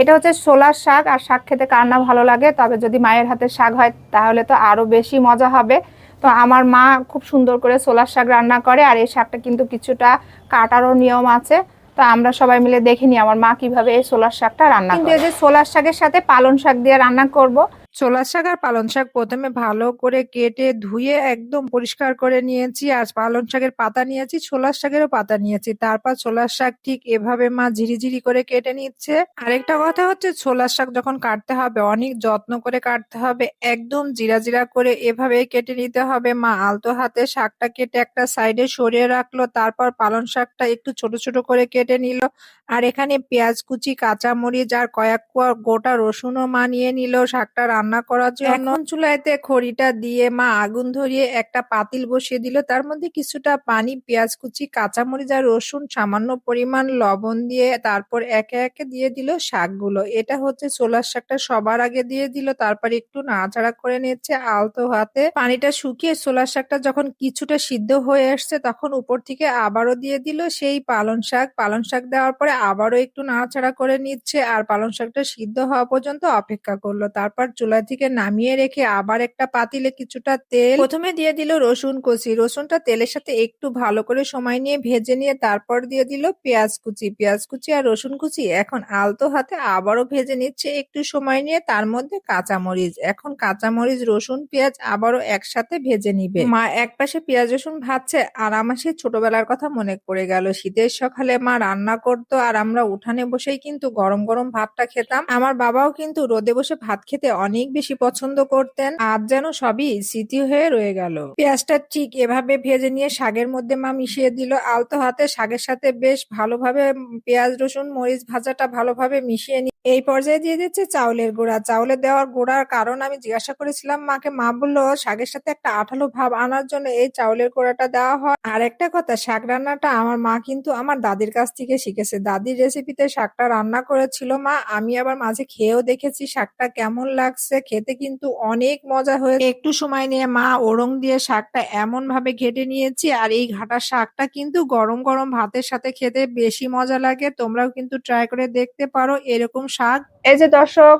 এটা হচ্ছে সোলার শাক আর শাক খেতে কার না ভালো লাগে? তবে যদি মায়ের হাতে শাক হয় তাহলে তো আরও বেশি মজা হবে। তো আমার মা খুব সুন্দর করে সোলার শাক রান্না করে আর এই শাকটা কিন্তু কিছুটা কাটারও নিয়ম আছে। তো আমরা সবাই মিলে দেখিনি আমার মা কীভাবে এই সোলার শাকটা রান্না কিন্তু এই যে সোলার শাকের সাথে পালন শাক দিয়ে রান্না করব ছোলার শাক আর পালং শাক প্রথমে ভালো করে কেটে ধুয়ে একদম পরিষ্কার করে নিয়েছি। আর পালং শাকের পাতা নিয়েছি, ছোলার শাকেরও পাতা নিয়েছি। তারপর ছোলার শাক ঠিক এভাবে মা ঝিরিঝিরি করে কেটে নিচ্ছে। আরেকটা কথা হচ্ছে, ছোলার শাক যখন কাটতে হবে, অনেক যত্ন করে কাটতে হবে। একদম জিরা জিরা করে এভাবে কেটে নিতে হবে। মা আলতো হাতে শাকটা কেটে একটা সাইডে সরিয়ে রাখল, তারপর পালং শাকটা একটু ছোট ছোট করে কেটে নিল। আর এখানে পেঁয়াজ কুচি কাঁচা মরিচ আর কয়েক কোয়া গোটা রসুনও মা নিয়ে নিল। শাকটা করার জন্য চুলাইতে খড়িটা দিয়ে মা আগুন ধরিয়ে একটা পাতিল বসিয়ে দিল। তার মধ্যে কিছুটা পানি, পেঁয়াজ কুচি, কাঁচামরিচ আর রসুন, সামান্য পরিমাণ লবণ দিয়ে তারপর একে একে দিয়ে দিল শাকগুলো। এটা হচ্ছে ছোলার শাকটা সবার আগে দিয়ে দিল, তারপর একটু নাড়াচাড়া করে নিচ্ছে আলতো হাতে। পানিটা শুকিয়ে ছোলার শাকটা যখন কিছুটা সিদ্ধ হয়ে আসছে, তখন উপর থেকে আবারও দিয়ে দিল সেই পালং শাক। পালং শাক দেওয়ার পরে আবারও একটু নাড়াচাড়া করে নিচ্ছে আর পালং শাকটা সিদ্ধ হওয়া পর্যন্ত অপেক্ষা করল। তারপর চুলা থেকে নামিয়ে রেখে আবার একটা পাতিলে কিছুটা তেল প্রথমে দিয়ে দিল রসুন কুচি। রসুনটা তেলের সাথে একটু ভালো করে সময় নিয়ে ভেজে নিয়ে তারপর দিয়ে দিল পেঁয়াজ কুচি। পেঁয়াজ কুচি আর রসুন কুচি এখন আলতো হাতে আবারও ভেজে নিচ্ছে একটু সময় নিয়ে তার মধ্যে কাঁচামরিচ। এখন কাঁচামরিচ, রসুন, পেঁয়াজ আবারও একসাথে ভেজে নিবে। মা এক পাশে পেঁয়াজ, রসুন ভাজছে আর আমার সেই ছোটবেলার কথা মনে পড়ে গেল। শীতের সকালে মা রান্না করতো আর আমরা উঠানে বসেই কিন্তু গরম গরম ভাতটা খেতাম। আমার বাবাও কিন্তু রোদে বসে ভাত খেতে অনেক বেশি পছন্দ করতেন, আজ যেন সবই স্মৃতি হয়ে রয়ে গেল। পেঁয়াজটা ঠিক এভাবে ভেজে নিয়ে শাগের মধ্যে মা মিশিয়ে দিল। আলতো হাতে শাকের সাথে বেশ ভালোভাবে পেঁয়াজ, রসুন, মরিচ ভাজাটা ভালোভাবে মিশিয়ে এই পর্যায়ে দিয়ে দিচ্ছে চাউলের গুঁড়া। চাউলের দেওয়ার গুঁড়ার কারণ আমি জিজ্ঞাসা করেছিলাম, মাকে মা বলল শাকের সাথে একটা আঠালো ভাব আনার জন্য এই চাউলের গুঁড়াটা দেওয়া হয়। আর একটা কথা, শাক রান্নাটা আমার মা কিন্তু আমার দাদির কাছ থেকে শিখেছে। দাদির রেসিপিতে শাকটা রান্না করেছিল মা, আমি আবার মাঝে খেয়েও দেখেছি শাকটা কেমন লাগছে, খেতে কিন্তু অনেক মজা হয়েছে। একটু সময় নিয়ে মা ওরং দিয়ে শাকটা এমন ভাবে ঘেটে নিয়েছি আর এই ঘাটা শাকটা কিন্তু গরম গরম ভাতের সাথে খেতে বেশি মজা লাগে। তোমরাও কিন্তু ট্রাই করে দেখতে পারো, এরকম শাক। এই যে দর্শক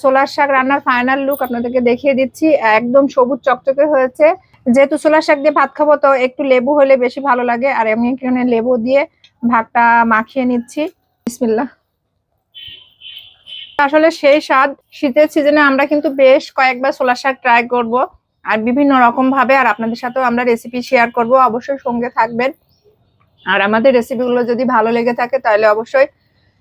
সোলার শাক রান্নার ফাইনাল লুক আপনাদেরকে দেখিয়ে দিচ্ছি। একদম সবুজ চকচকে হয়েছে। যেহেতু সোলার শাক দিয়ে ভাত খাব, তো একটু লেবু হলে বেশি ভালো লাগে। আর আমি এখানে লেবু দিয়ে ভাতটা মাখিয়ে নিচ্ছি। বিসমিল্লাহ। আসলে সেই স্বাদ শীতের সিজনে আমরা কিন্তু বেশ কয়েকবার সোলার শাক ট্রাই করব আর বিভিন্ন রকম ভাবে আর আপনাদের সাথেও আমরা রেসিপি শেয়ার করব। অবশ্যই সঙ্গে থাকবেন। আর আমাদের রেসিপিগুলো যদি ভালো লেগে থাকে, তাহলে অবশ্যই